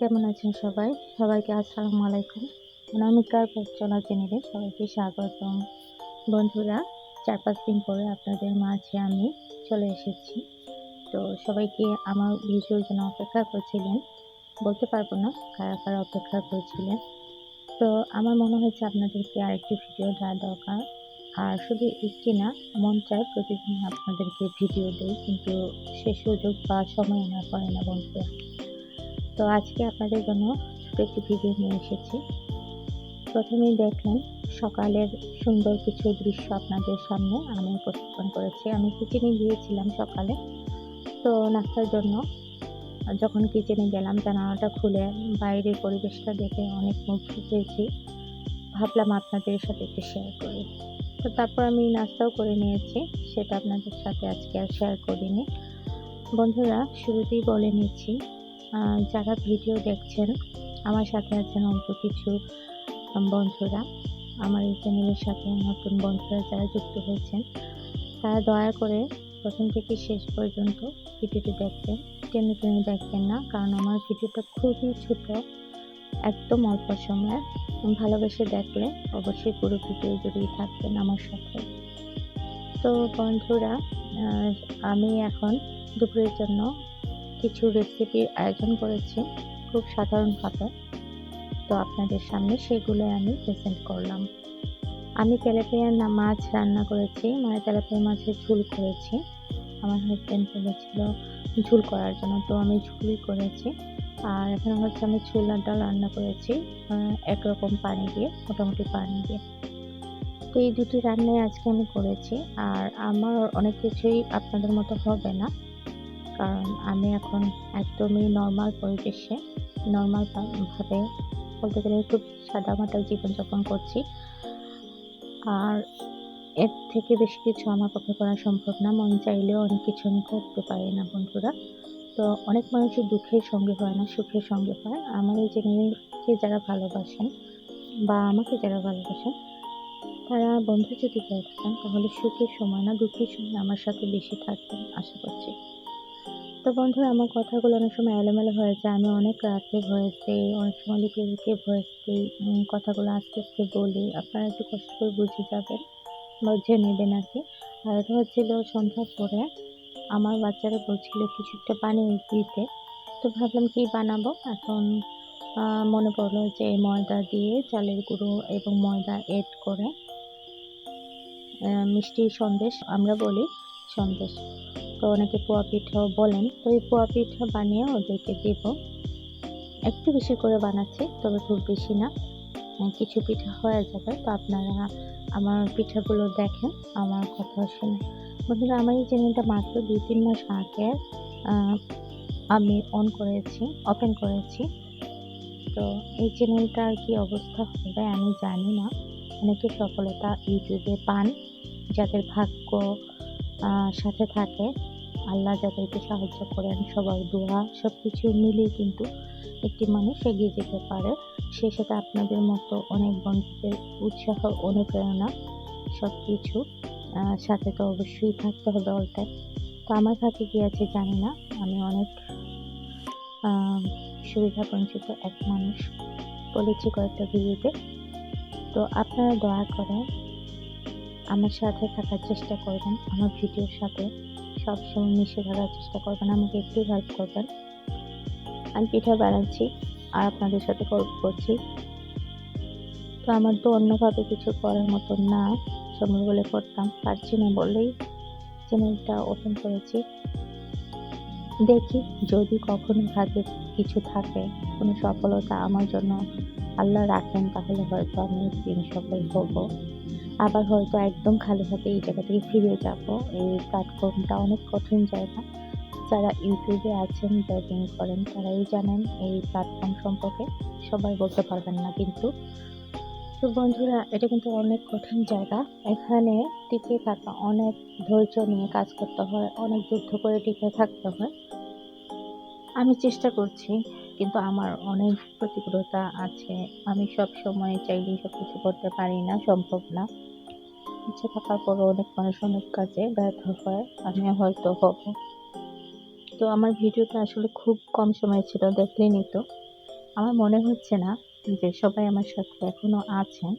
কেমন আছেন সবাই? সবাইকে আসসালামু আলাইকুম। অনামিকার চলা চ্যানেলে সবাইকে স্বাগতম। বন্ধুরা, চার পাঁচ দিন পরে আপনাদের মাঝে আমি চলে এসেছি। তো সবাইকে আমার ভিডিওর জন্য অপেক্ষা করছিলেন, বলতে পারব না কারা কারা অপেক্ষা করছিলেন। তো আমার মনে হয়েছে আপনাদেরকে আরেকটি ভিডিও দেওয়া দরকার। আর শুধু একটি না, মন চায় প্রতিদিন আপনাদেরকে ভিডিও দেই, কিন্তু সে সুযোগ বা সময় না পড়ে না বন্ধুরা। তো আজকে আপনাদের জন্য ছোট একটি ভিডিও নিয়ে এসেছি। প্রথমেই দেখলেন সকালের সুন্দর কিছু দৃশ্য আপনাদের সামনে আমি উপস্থাপন করেছি। আমি কিচেনে গিয়েছিলাম সকালে। তো নাস্তার জন্য যখন কিচেনে গেলাম, জানালাটা খুলে বাইরের পরিবেশটা দেখে অনেক মুগ্ধ হয়েছি। ভাবলাম আপনাদের সাথে একটু শেয়ার করি। তো তারপর আমি নাস্তাও করে নিয়েছি, সেটা আপনাদের সাথে আজকে আর শেয়ার করিনি। বন্ধুরা, শুরুতেই বলে নিচ্ছি যারা ভিডিও দেখছেন, আমার সাথে আছেন অল্প কিছু বন্ধুরা। আমার এই চ্যানেলের সাথে নতুন বন্ধুরা যারা যুক্ত হয়েছেন, তারা দয়া করে প্রথম থেকে শেষ পর্যন্ত ভিডিওটি দেখবেন। টেনে টেনে দেখবেন না, কারণ আমার ভিডিওটা খুবই ছোট, একদম অল্প সময়। ভালোবেসে দেখলে অবশ্যই পুরো ভিডিও জুড়েই থাকবেন আমার সাথে। তো বন্ধুরা আমি এখন দুপুরের জন্য কিছু রেসিপির আয়োজন করেছি, খুব সাধারণভাবে তো আপনাদের সামনে সেগুলো আমি প্রেজেন্ট করলাম। আমি তেলাপিয়া মাছ রান্না করেছি মানে তেলাপিয়া মাছের ঝুল করেছি। আমার হাজব্যান্ড বলেছিল ঝুল করার জন্য, তো আমি ঝুলই করেছি। আর এখানে হচ্ছে আমি ছোলার ডাল রান্না করেছি একরকম পানি দিয়ে, মোটামুটি পানি দিয়ে। তো এই দুটি রান্নাই আজকে আমি করেছি, আর আমার অনেক কিছুই আপনাদের মতো হবে না। কারণ আমি এখন একদমই নর্মাল পরিবেশে নর্মাল ভাবে বলতে গেলে খুব সাদা সাদামাটা জীবনযাপন করছি। আর এর থেকে বেশি কিছু আমার পক্ষে করা সম্ভব না। মন চাইলেও অনেক কিছু আমি করতে পারি না বন্ধুরা। তো অনেক মানুষের দুঃখের সঙ্গে হয় না, সুখের সঙ্গে হয়। আমার এই চ্যানেলকে যারা ভালোবাসেন বা আমাকে যারা ভালোবাসেন, তারা বন্ধু যদি হয়ে তাহলে সুখের সময় না, দুঃখের সময় আমার সাথে বেশি থাকবেন, আশা করছি। তো বন্ধুরা, আমার কথাগুলো অনেক সময় এলোমেলো হয়েছে আমি অনেক রাতে ভয়েস দিই অনেক সময় লুকিয়ে ভয়েস কথাগুলো আস্তে আস্তে বলি। আপনারা একটু কষ্ট করে বুঝে যাবেন বুঝে নেবেন আর কি। আর এটা হচ্ছিল সন্ধ্যার পরে আমার বাচ্চারা বলছিল কিছু একটা বানিয়ে দিতে। তো ভাবলাম কি বানাবো? এখন মনে পড়ল যে ময়দা দিয়ে চালের গুঁড়ো এবং ময়দা এড করে মিষ্টি সন্দেশ আমরা বলি সন্দেশ। তো অনেকে পোয়া পিঠাও বলেন, তো এই পোয়া পিঠা বানিয়ে ওদেরকে দেব। একটু বেশি করে বানাচ্ছি, তবে খুব বেশি না। কিছু পিঠা হয়ে যাবে, তো আপনারা আমার পিঠাগুলো দেখেন, আমার কথা শুনে। বন্ধুরা, আমার এই চ্যানেলটা মাত্র দুই তিন মাস আগে আমি অন করেছি ওপেন করেছি। তো এই চ্যানেলটার কি অবস্থা হবে আমি জানি না। অনেকে সফলতা ইউটিউবে পান, যাদের ভাগ্য সাথে থাকে। আল্লাহ যাদেরকে সাহায্য করেন, সবার দোয়া সব কিছু মিলিয়ে কিন্তু একটি মানুষ এগিয়ে যেতে পারে। সেই সাথে আপনাদের মতো অনেক বন্ধুদের উৎসাহ, অনুপ্রেরণা সব কিছু সাথে তো অবশ্যই থাকতে হবে অল টাইম তো আমার কাছে কি আছে জানি না। আমি অনেক সুবিধা বঞ্চিত এক মানুষ বলেছি কয়েকটা ভিডিওতে। তো আপনারা দয়া করে আমার সাথে থাকার চেষ্টা করবেন, আমার ভিডিওর সাথে। সবসময় মিশে থাকার চেষ্টা করবেন, আমাকে একটু হেল্প করবেন। আমি পিঠা বানাচ্ছি আর আপনাদের সাথে গল্প করছি। তো আমার তো অন্যভাবে কিছু করার মতো না, সময় বলে করতাম। পারছি না বলেই চ্যানেলটা ওপেন করেছি। দেখি যদি কখনো ভাগ্যে কিছু থাকে, কোনো সফলতা আমার জন্য আল্লাহ রাখেন, তাহলে হয়তো আমি একদিন সফল হব। আবার হয়তো একদম খালি হাতে এই জায়গা থেকে ফিরে যাব। এই প্ল্যাটফর্মটা অনেক কঠিন জায়গা। যারা ইউটিউবে আছেন ব্লগিং করেন, তারাই জানেন এই প্ল্যাটফর্ম সম্পর্কে। সবাই বলতে পারবেন না কিন্তু। তো বন্ধুরা, এটা কিন্তু অনেক কঠিন জায়গা। এখানে টিকে থাকা, অনেক ধৈর্য নিয়ে কাজ করতে হয়, অনেক যুদ্ধ করে টিকে থাকতে হয়। আমি চেষ্টা করছি কিন্তু আমার অনেক প্রতিকূলতা আছে। আমি সব সময় চাইলেই সব কিছু করতে পারি না, সম্ভব না। ইচ্ছে থাকার পরও অনেক মানুষ অনেক কাজে ব্যর্থ হয়, আমি হয়তো হব। তো আমার ভিডিওটা আসলে খুব কম সময় ছিল দেখলেনি তো। আমার মনে হচ্ছে না যে সবাই আমার সাথে এখনও আছেন।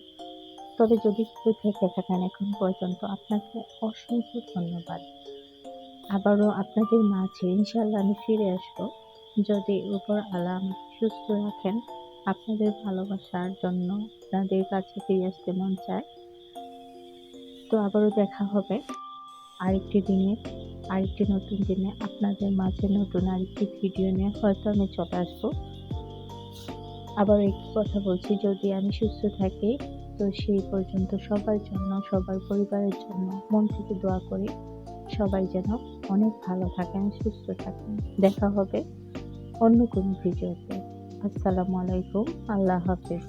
তবে যদি কেউ থেকে থাকেন এখন পর্যন্ত, আপনাকে অসংখ্য ধন্যবাদ। আবারও আপনাদের মাঝে ইনশাল্লাহ আমি ফিরে আসব। যদি উপর আমাকে সুস্থ রাখেন, আপনাদের ভালোবাসার জন্য আপনাদের কাছে ফিরে আসতে মন চায় তো আবারও দেখা হবে আরেকটি দিনে, আরেকটি নতুন দিনে। আপনাদের মাঝে নতুন আরেকটি ভিডিও নিয়ে হয়তো আমি চলে আসব। আবার একটি কথা বলছি, যদি আমি সুস্থ থাকি, তো সেই পর্যন্ত সবার জন্য, সবার পরিবারের জন্য মন থেকে দোয়া করি। সবাই যেন অনেক ভালো থাকেন, সুস্থ থাকেন। দেখা হবে অন্য কোনো ভিডিওতে। আসসালামু আলাইকুম আল্লাহ হাফেজ।